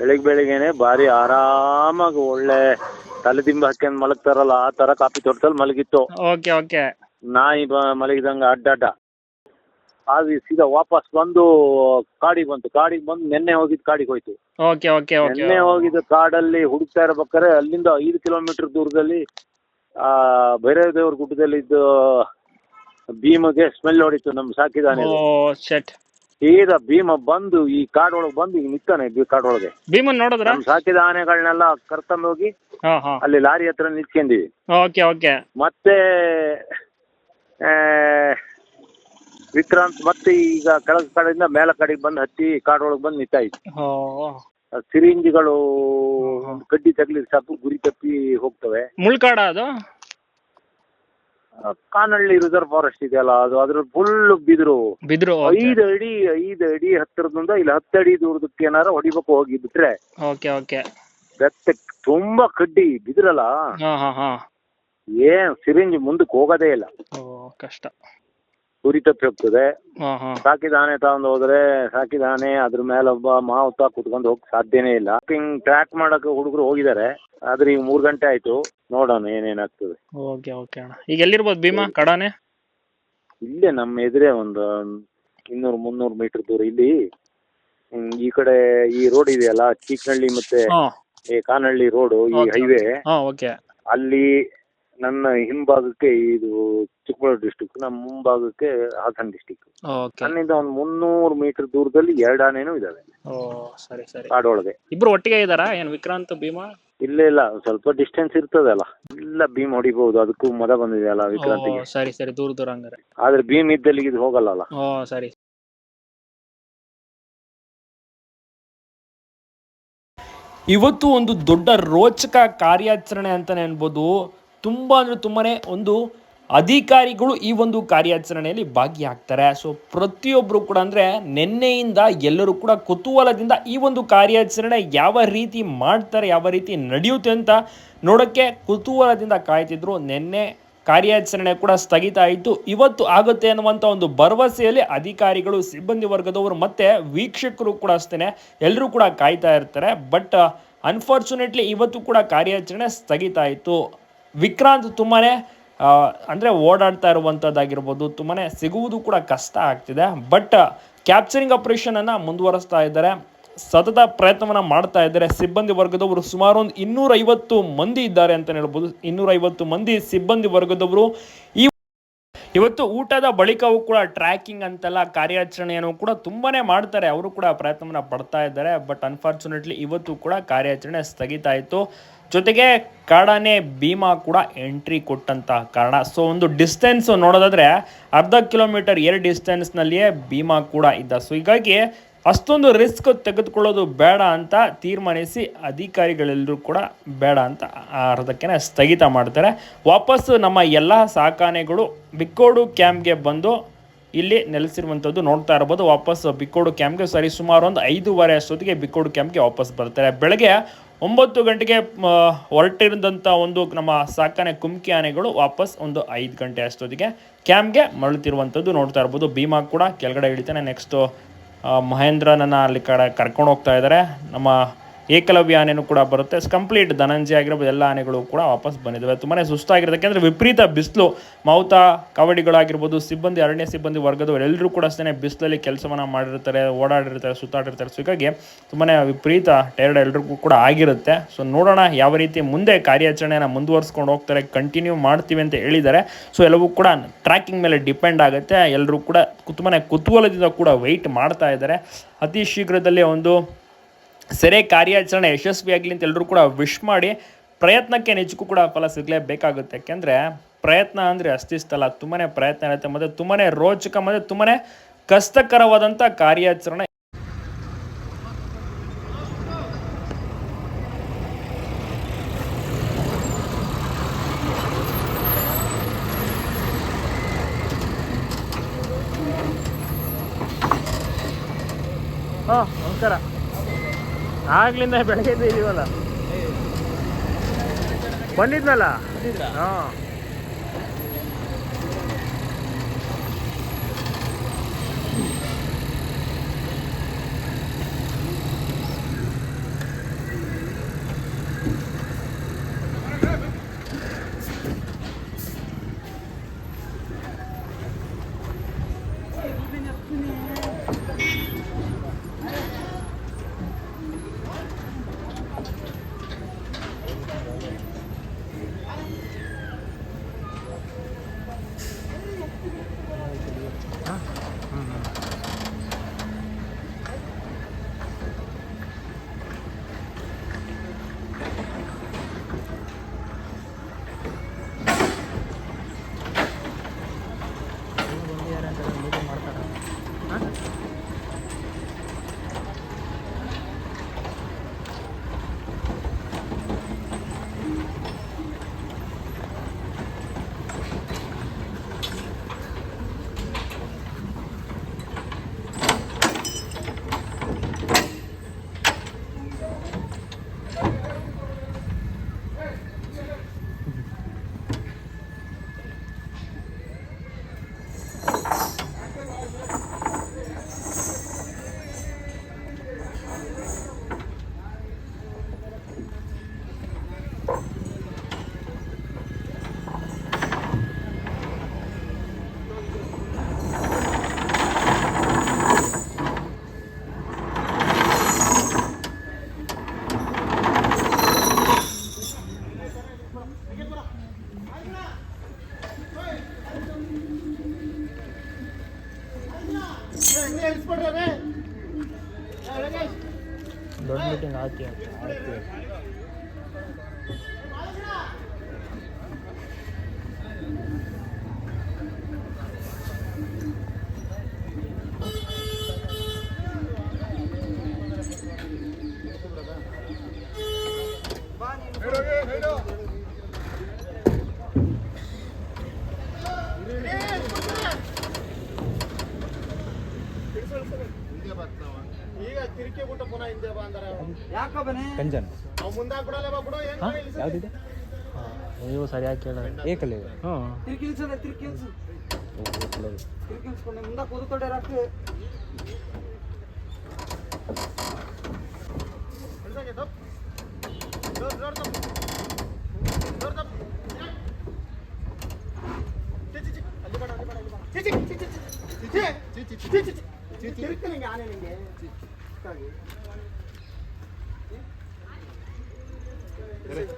ಬೆಳಿಗ್ಗೆ ಬೆಳಿಗ್ಗೆನೆ ಭಾರಿ ಆರಾಮಾಗಿ ಒಳ್ಳೆ ತಲೆ ದಿಂಬು ಹಾಕ್ಯಂಡ್ ಮಲಗ್ತಾರಲ್ಲ ಆ ತರ ಕಾಫಿ ತೋಟದಲ್ಲಿ ಮಲಗಿತ್ತು. Okay okay. ನಾಯಿ ಬ ಮಲಗಿದಂಗೆ ಅಡ್ಡಾಡ ಅದು ಸೀದಾ ವಾಪಸ್ ಬಂದು ಕಾಡಿಗೆ ಬಂತು. ಕಾಡಿಗೆ ಬಂದು ನೆನ್ನೆ ಹೋಗಿದ್ ಕಾಡಿಗೆ ಹೋಯ್ತು. Okay okay okay. ನೆನ್ನೆ ಹೋಗಿದ್ ಕಾಡಲ್ಲಿ ಹುಡುಕ್ತಾ ಇರ್ಬೇಕಾದ್ರೆ ಅಲ್ಲಿಂದ ಐದು ಕಿಲೋಮೀಟರ್ ದೂರದಲ್ಲಿ ಆ ಭೈರವದೇವ್ರ ಗುಡ್ಡದಲ್ಲಿ ಇದ್ದು ಭೀಮಗೆ ಸ್ಮೆಲ್ ಹೊಡಿತು ನಮ್ ಸಾಕಿದಾನೆ ಓ ಶೆಟ್ ಸೀದಾ ಭೀಮ ಬಂದು ಈ ಕಾಡೊಳಗೆ ಬಂದು ಈಗ ನಿಂತಾನೆ ಕಾಡೊಳಗೆ. ಭೀಮನ್ ನೋಡಿದ್ರ? ಸಾಕಿದ ಆನೆಗಳನ್ನೆಲ್ಲ ಕರ್ಕೊಂಡು ಹೋಗಿ ಹಾ ಹಾ. ಅಲ್ಲಿ ಲಾರಿ ಹತ್ರ ನಿಂತ್ಕೊಂಡಿವಿ. Okay okay. ಮತ್ತೆ ಆ, ವಿಕ್ರಾಂತ್ ಮತ್ತೆ ಈಗ ಕೆಳಗ ಕಡೆಯಿಂದ ಮೇಲ ಕಡೆಗೆ ಬಂದು ಹತ್ತಿ ಕಾಡೊಳಗೆ ಬಂದು ನಿಂತಾಯ್ ಸಿರಿಂಜ್ಗಳು ಕಡ್ಡಿ ತಗಲಿ ಸಾಕು ಗುರಿ ತಪ್ಪಿ ಹೋಗ್ತವೆ. ಮುಳ್ಕಾಡ ಅದು? ಕಾನಹಳ್ಳಿ ರಿಸರ್ವ್ ಫಾರೆಸ್ಟ್ ಇದೆಯಲ್ಲ ಅದು ಅದ್ರ ಫುಲ್ ಬಿದ್ರು. ಬಿದ್ರು ಐದು ಅಡಿ ಐದು ಅಡಿ ಹತ್ತಿರದಿಂದ ಇಲ್ಲಿ ಹತ್ತು ಅಡಿ ದೂರದಕ್ಕೆ ಏನಾರ ಹೊಡಿಬೇಕು ಹೋಗಿ ಬಿಟ್ರೆ ಓಕೆ ಓಕೆ ಬೆತ್ತ ತುಂಬಾ ಕಡ್ಡಿ ಬಿದ್ರಲ್ಲ. ಹಾ ಹಾ ಹಾ. ಏನ್ ಸಿರಿಂಜ್ ಮುಂದಕ್ಕೆ ಹೋಗೋದೇ ಇಲ್ಲ. ಓ ಕಷ್ಟ. ಗುರಿ ತಪ್ಪಿ ಹೋಗ್ತದೆ. ಹಾ ಹಾ. ಸಾಕಿದ ಆನೆ ತಗೊಂಡು ಹೋದ್ರೆ ಸಾಕಿದ ಆನೆ ಅದ್ರ ಮೇಲೆ ಒಬ್ಬ ಮಾವುತ ಕುತ್ಕೊಂಡು ಹೋಗಕ್ ಸಾಧ್ಯನೇ ಇಲ್ಲ. ಹಿಂಗ್ ಟ್ರ್ಯಾಕ್ ಮಾಡಕ್ಕೆ ಹುಡುಗರು ಹೋಗಿದ್ದಾರೆ ಆದ್ರೆ ಈಗ ಮೂರ್ ಗಂಟೆ ಆಯ್ತು. ನೋಡೋಣ ಏನೇನಾಗ್ತದೆ ಓಕೆ ಓಕೆ ಅಣ್ಣ. ಈಗ ಎಲ್ಲಿರ್ಬೋದು ಭೀಮಾ? ಕಡಾನೆ? ಇಲ್ಲೇ ನಮ್ಮ ಎದುರೇ ಒಂದು ಇನ್ನೂರು ಮುನ್ನೂರು ಮೀಟರ್ ದೂರ ಇಲ್ಲಿ. ಹ್ಮ್, ಈ ಕಡೆ ಈ ರೋಡ್ ಇದೆಯಲ್ಲ ಚೀಕನಹಳ್ಳಿ ಮತ್ತೆ ಹಾ. ಈ ಕಾನಹಳ್ಳಿ ರೋಡ್ ಈ Okay. ಹೈವೇ ಹಾ ಓಕೆ. ಅಲ್ಲಿ ನನ್ನ ಹಿಂಭಾಗಕ್ಕೆ ಇದು ಚಿಕ್ಕಮಗಳೂರು ಡಿಸ್ಟಿಕ್ ನಮ್ಮ ಮುಂಭಾಗಕ್ಕೆ ಹಾಸನ ಡಿಸ್ಟಿಕ್ ಓಕೆ ಒಂದ್ ಒಂದು ಮುನ್ನೂರು ಮೀಟರ್ ದೂರದಲ್ಲಿ ಎರಡು ಆನೆನೂ ಇದಾವೆ. ಓ ಸರಿ ಸರಿ. ಕಾಡೊಳಗೆ. ಇಬ್ರು ಒಟ್ಟಿಗೆ ಇದಾರ ಏನ್ ವಿಕ್ರಾಂತ್ ಭೀಮಾ? ಇಲ್ಲ ಇಲ್ಲ ಸ್ವಲ್ಪ ಡಿಸ್ಟೆನ್ಸ್ ಇರ್ತದಲ್ಲ. ಇಲ್ಲ ಭೀಮ್ ಹೊಡಿಬಹುದು ಅದಕ್ಕೂ ಮದ ಬಂದಿದೆ ಅಲ್ಲ ವಿಕ್ರಾಂತಿಗೆ ಸರಿ ಸರಿ ದೂರ ದೂರ ಹಂಗಾರೆ. ಆದ್ರೆ ಭೀಮ್ ಇದ್ದಲ್ಲಿ ಇದು ಹೋಗಲ್ಲ ಓ ಸರಿ. ಇವತ್ತು ಒಂದು ದೊಡ್ಡ ರೋಚಕ ಕಾರ್ಯಾಚರಣೆ ಅಂತಾನೆ ಅನ್ಬೋದು. ತುಂಬ ಅಂದರೆ ತುಂಬಾ ಒಂದು ಅಧಿಕಾರಿಗಳು ಈ ಒಂದು ಕಾರ್ಯಾಚರಣೆಯಲ್ಲಿ ಭಾಗಿಯಾಗ್ತಾರೆ. ಸೊ ಪ್ರತಿಯೊಬ್ಬರು ಕೂಡ ಅಂದರೆ ನಿನ್ನೆಯಿಂದ ಎಲ್ಲರೂ ಕೂಡ ಕುತೂಹಲದಿಂದ ಈ ಒಂದು ಕಾರ್ಯಾಚರಣೆ ಯಾವ ರೀತಿ ಮಾಡ್ತಾರೆ, ಯಾವ ರೀತಿ ನಡೆಯುತ್ತೆ ಅಂತ ನೋಡೋಕ್ಕೆ ಕುತೂಹಲದಿಂದ ಕಾಯ್ತಿದ್ರು. ನಿನ್ನೆ ಕಾರ್ಯಾಚರಣೆ ಕೂಡ ಸ್ಥಗಿತ ಆಯಿತು. ಇವತ್ತು ಆಗುತ್ತೆ ಅನ್ನುವಂಥ ಒಂದು ಭರವಸೆಯಲ್ಲಿ ಅಧಿಕಾರಿಗಳು, ಸಿಬ್ಬಂದಿ ವರ್ಗದವರು ಮತ್ತು ವೀಕ್ಷಕರು ಕೂಡ ಅಷ್ಟೇ ಎಲ್ಲರೂ ಕೂಡ ಕಾಯ್ತಾ ಇರ್ತಾರೆ. ಬಟ್ ಅನ್ಫಾರ್ಚುನೇಟ್ಲಿ ಇವತ್ತು ಕೂಡ ಕಾರ್ಯಾಚರಣೆ ಸ್ಥಗಿತ ಆಯಿತು. ವಿಕ್ರಾಂತ್ ತುಂಬಾ ಅಂದರೆ ಓಡಾಡ್ತಾ ಇರುವಂಥದ್ದಾಗಿರ್ಬೋದು ತುಂಬಾ ಸಿಗುವುದು ಕೂಡ ಕಷ್ಟ ಆಗ್ತಿದೆ. ಬಟ್ ಕ್ಯಾಪ್ಚರಿಂಗ್ ಆಪರೇಷನನ್ನು ಮುಂದುವರಿಸ್ತಾ ಇದ್ದಾರೆ. ಸತತ ಪ್ರಯತ್ನವನ್ನು ಮಾಡ್ತಾ ಇದ್ದಾರೆ. ಸಿಬ್ಬಂದಿ ವರ್ಗದವರು ಸುಮಾರು ಒಂದು ಇನ್ನೂರೈವತ್ತು ಮಂದಿ ಇದ್ದಾರೆ ಅಂತ ಹೇಳ್ಬೋದು. ಇನ್ನೂರೈವತ್ತು ಮಂದಿ ಸಿಬ್ಬಂದಿ ವರ್ಗದವರು ಈ ಇವತ್ತು ಊಟದ ಬಳಿಕವೂ ಕೂಡ ಟ್ರ್ಯಾಕಿಂಗ್ ಅಂತೆಲ್ಲ ಕಾರ್ಯಾಚರಣೆಯನ್ನು ಕೂಡ ತುಂಬಾನೇ ಮಾಡ್ತಾರೆ. ಅವರು ಕೂಡ ಪ್ರಯತ್ನ ಪಡ್ತಾ ಇದ್ದಾರೆ. ಬಟ್ ಅನ್ಫಾರ್ಚುನೇಟ್ಲಿ ಇವತ್ತು ಕೂಡ ಕಾರ್ಯಾಚರಣೆ ಸ್ಥಗಿತ ಆಯಿತು. ಜೊತೆಗೆ ಕಾಡಾನೆ ಭೀಮಾ ಕೂಡ ಎಂಟ್ರಿ ಕೊಟ್ಟಂತಹ ಕಾರಣ. ಸೊ, ಒಂದು ಡಿಸ್ಟೆನ್ಸ್ ನೋಡೋದಾದ್ರೆ ಅರ್ಧ ಕಿಲೋಮೀಟರ್ ಎರಡು ಡಿಸ್ಟೆನ್ಸ್ನಲ್ಲಿಯೇ ಭೀಮಾ ಕೂಡ ಇದ್ದ. ಸೊ ಹೀಗಾಗಿ ಅಷ್ಟೊಂದು ರಿಸ್ಕ್ ತೆಗೆದುಕೊಳ್ಳೋದು ಬೇಡ ಅಂತ ತೀರ್ಮಾನಿಸಿ ಅಧಿಕಾರಿಗಳೆಲ್ಲರೂ ಕೂಡ ಬೇಡ ಅಂತ ಅರ್ಧಕ್ಕೆ ಸ್ಥಗಿತ ಮಾಡ್ತಾರೆ. ವಾಪಸ್ಸು ನಮ್ಮ ಎಲ್ಲ ಸಾಕಾನೆಗಳು ಬಿಕ್ಕೋಡು ಕ್ಯಾಂಪ್ಗೆ ಬಂದು ಇಲ್ಲಿ ನೆಲೆಸಿರುವಂಥದ್ದು ನೋಡ್ತಾ ಇರ್ಬೋದು. ವಾಪಸ್ ಬಿಕ್ಕೋಡು ಕ್ಯಾಂಪ್ಗೆ ಸರಿ ಸುಮಾರು ಒಂದು ಐದೂವರೆ ಅಷ್ಟೊತ್ತಿಗೆ ಬಿಕ್ಕೋಡು ಕ್ಯಾಂಪ್ಗೆ ವಾಪಸ್ ಬರ್ತಾರೆ. ಬೆಳಗ್ಗೆ ಒಂಬತ್ತು ಗಂಟೆಗೆ ಹೊರಟಿರಿದಂಥ ಒಂದು ನಮ್ಮ ಸಾಕಾನೆ ಕುಮ್ಕಿ ಆನೆಗಳು ವಾಪಸ್ ಒಂದು ಐದು ಗಂಟೆ ಅಷ್ಟೊತ್ತಿಗೆ ಕ್ಯಾಂಪ್ಗೆ ಮರಳುತ್ತಿರುವಂಥದ್ದು ನೋಡ್ತಾ ಇರ್ಬೋದು. ಭೀಮಾ ಕೂಡ ಕೆಳಗಡೆ ಇಳಿತಾನೆ. ನೆಕ್ಸ್ಟು ಮಹೇಂದ್ರನನ್ನ ಅಲ್ಲಿ ಕಡೆ ಕರ್ಕೊಂಡು ಹೋಗ್ತಾ ಇದ್ದಾರೆ. ನಮ್ಮ ಏಕಲವ್ಯ ಆನೆನೂ ಕೂಡ ಬರುತ್ತೆ. ಕಂಪ್ಲೀಟ್ ಧನಂಜಯ ಆಗಿರ್ಬೋದು, ಎಲ್ಲ ಆನೆಗಳು ಕೂಡ ವಾಪಸ್ ಬಂದಿದ್ದಾವೆ. ತುಂಬಾ ಸುಸ್ತಾಗಿರುತ್ತೆ. ಯಾಕೆಂದರೆ ವಿಪರೀತ ಬಿಸಿಲು, ಮೌತ, ಕವಡಿಗಳಾಗಿರ್ಬೋದು, ಸಿಬ್ಬಂದಿ, ಅರಣ್ಯ ಸಿಬ್ಬಂದಿ ವರ್ಗದವರು ಎಲ್ಲರೂ ಕೂಡ ಅಷ್ಟೇ ಬಿಸಿಲಲ್ಲಿ ಕೆಲಸವನ್ನು ಮಾಡಿರ್ತಾರೆ, ಓಡಾಡಿರ್ತಾರೆ, ಸುತ್ತಾಡಿರ್ತಾರೆ. ಸೊ ಹೀಗಾಗಿ ತುಂಬಾ ವಿಪರೀತ ಟೈರ್ಡ್ ಎಲ್ಲರಿಗೂ ಕೂಡ ಆಗಿರುತ್ತೆ. ಸೊ ನೋಡೋಣ ಯಾವ ರೀತಿ ಮುಂದೆ ಕಾರ್ಯಾಚರಣೆಯನ್ನು ಮುಂದುವರಿಸ್ಕೊಂಡು ಹೋಗ್ತಾರೆ ಕಂಟಿನ್ಯೂ ಮಾಡ್ತೀವಿ ಅಂತ ಹೇಳಿದ್ದಾರೆ. ಸೊ ಎಲ್ಲವೂ ಕೂಡ ಟ್ರ್ಯಾಕಿಂಗ್ ಮೇಲೆ ಡಿಪೆಂಡ್ ಆಗುತ್ತೆ. ಎಲ್ಲರೂ ಕೂಡ ತುಂಬಾ ಕುತೂಹಲದಿಂದ ಕೂಡ ವೆಯ್ಟ್ ಮಾಡ್ತಾ ಇದ್ದಾರೆ. ಅತಿ ಶೀಘ್ರದಲ್ಲೇ ಒಂದು ಸೆರೆ ಕಾರ್ಯಾಚರಣೆ ಯಶಸ್ವಿಯಾಗಲಿ ಅಂತ ಎಲ್ಲರೂ ಕೂಡ ವಿಶ್ ಮಾಡಿ ಪ್ರಯತ್ನಕ್ಕೆ ನಿಜಕ್ಕೂ ಕೂಡ ಫಲ ಸಿಗಲೇಬೇಕಾಗುತ್ತೆ. ಯಾಕೆಂದರೆ ಪ್ರಯತ್ನ ಅಂದರೆ ಅಸ್ತಿಸ್ತಲ್ಲ ತುಂಬಾ ಪ್ರಯತ್ನ ಇರುತ್ತೆ. ಮತ್ತು ತುಂಬಾ ರೋಚಕ, ಮತ್ತು ತುಂಬಾ ಕಷ್ಟಕರವಾದಂಥ ಕಾರ್ಯಾಚರಣೆ. ಹಾಂ, ನಮಸ್ಕಾರ. ಆಗ್ಲಿಂದ ಬೆಳಗ್ಗೆ ಇದೀವಲ್ಲ? ಬಂದಿದ್ನಲ್ಲ? ಹಾಂ. ದೊಡ್ಡ ಮೀಟಿಂಗ್ ಹಾಕಿ ಅಂತ ಹಾಕಿ ಕಂಜನ್ ಯಾವುದಿದೆ ನೀವು ಸರಿಯಾಗಿ ಕೇಳ ಏಕಲ್ಲ ಇವೆ ಹ್ಞೂ ಚಿಚಿ ಚಿಚಿ ಚಿಚಿ ಚಿಚಿ ಚಿಚಿ ಚಿಚಿ ಚಿಚಿ ಚಿಚಿ 没问题